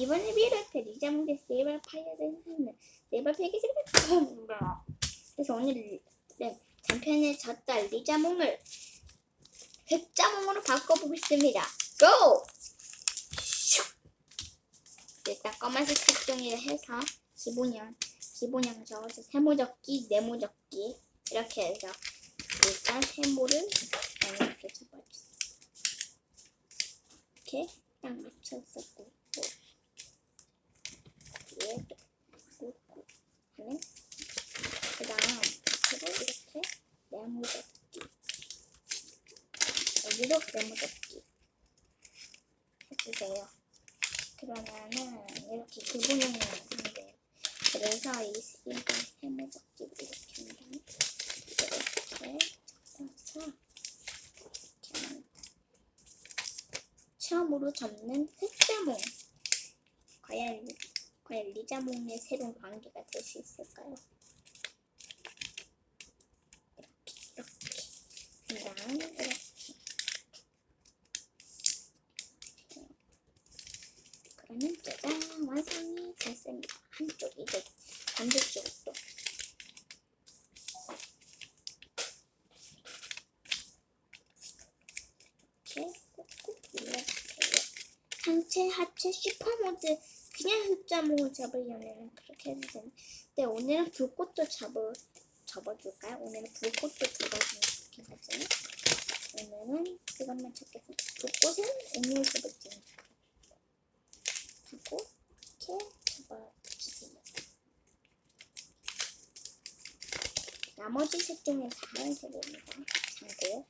이번에 비롯해 리자몽대 세이버 파이어는 세이버 패키지를 그래서 오늘 네, 단편에 졌다 리자몽을 흑자몽으로 바꿔보겠습니다. 고! 슉! 일단 검은색 색종이를 해서 기본형 기본형 적어서 세모적기, 네모적기 이렇게 해서 일단 세모를 이렇게 접어주세요. 이렇게 딱꽂 고 뒤에 꽂고 하는 그 다음 앞으로 이렇게 네모접기 여기도 네모접기 해주세요. 그러면은 이렇게 기본형이 완성돼요. 그래서 이 일단 세모접기를 이렇게 한 다음에 이렇게 이렇게 하면 처음으로 접는 흑자몽. 과연, 과연 리자몽의 새로운 관계가 될 수 있을까요? 이렇게, 이렇게. 그 다음, 이렇게. 그러면 짜잔! 완성이 됐습니다. 한쪽, 이제 반대쪽도. 이렇게 꾹꾹 눌러주세요. 상체, 하체, 슈퍼모드 그냥 흑자몽을 잡으려면 그렇게 해도 되는데 네, 오늘은 불꽃도 잡아, 접어줄까요? 오늘은 불꽃도 접어주면 좋겠거든요. 오늘은 이것만 찾겠습니다. 불꽃은 오늘 접어주는 하고 이렇게 접어주세요. 나머지 색종이 다 해드립니다. 참고요.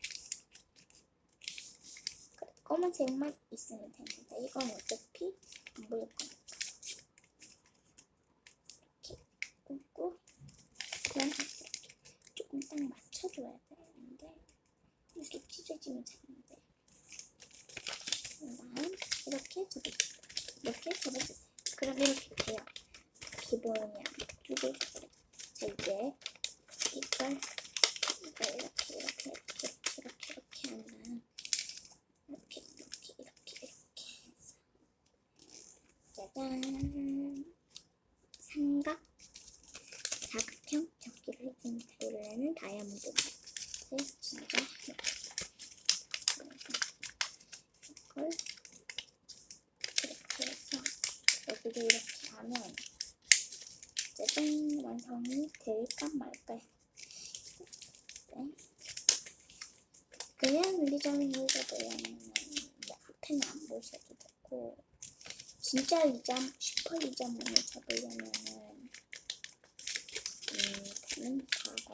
검은색만 있으면 됩니다. 이건 어차피 안 보일 거니까. 이렇게 꽂고 그냥 조금 딱 맞춰줘야 되는데 이렇게 찢어지면 잘안돼 그다음 이렇게 접어 이렇게 접어주세요. 그럼 이렇게 돼요. 기본이야. 이게 자 이제 이걸 이걸 이렇게 이렇게 이렇게 이렇게 이렇게 하면 이렇게 이렇게 이렇게 이렇게 해서 짜잔 삼각 사각형 접기를 해줍니다. 원래는 다이아몬드 진짜 이걸 이렇게 해서 여기를 이렇게 하면 짜잔 완성이 될까 말까요? 네. 그냥 리자몽 잡으려면 앞에는 안 보셔도 되고 진짜 리잠 슈퍼 리자몽을 잡으려면은 음 다른 과거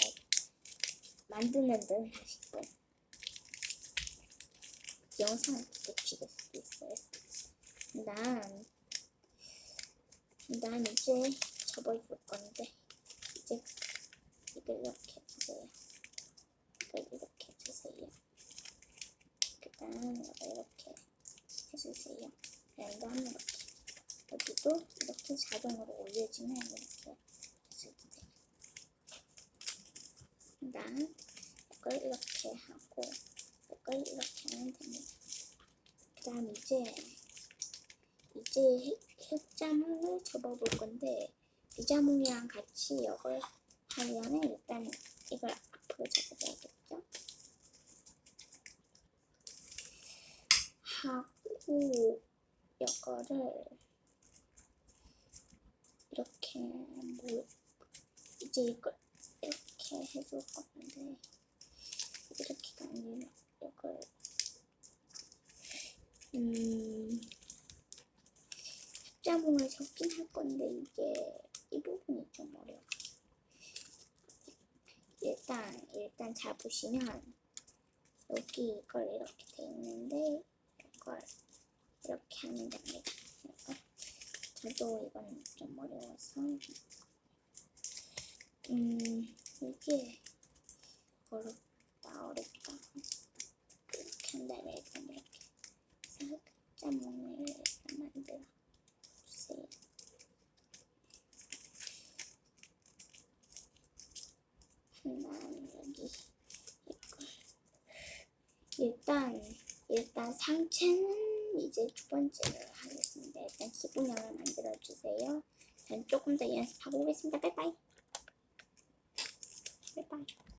만드는 듯 하시고 영상을 찍으실 수도 있어요. 난, 난 이제 접어줄 건데, 이제 이걸 이렇게 해주세요. 이걸 이렇게 해주세요. 그 다음 이렇게 해주세요. 그 다음 이렇게. 여기도 이렇게 자동으로 올려주면 이렇게 해주도 돼요. 그 이걸 이렇게 하고, 이걸 이렇게 하면 됩니다. 그 다음 이제 이제 흑- 흑자몽을 접어볼 건데 리자몽이랑 같이 이걸 하려면 일단 이걸 앞으로 접어줘야겠죠? 하고 이거를 이렇게 뭐 이제 이걸 이렇게 해줄 건데 이렇게가 아니라 이걸 음 숫자몽을 적긴 할 건데 이게 이 부분이 좀 어려워. 일단 일단 잡으시면 여기 이걸 이렇게 돼 있는데 이걸 이렇게 하면 됩니다. 저도 이건 좀 어려워서 음 이게 어렵다 어렵다 다음에 일단 이렇게 숫자몽을 일단 만들어 주세요. 여기 이걸 일단 일단 상체는 이제 두 번째를 하겠습니다. 일단 15년을 만들어 주세요. 전 조금 더 연습하고 오겠습니다. 빠이빠이.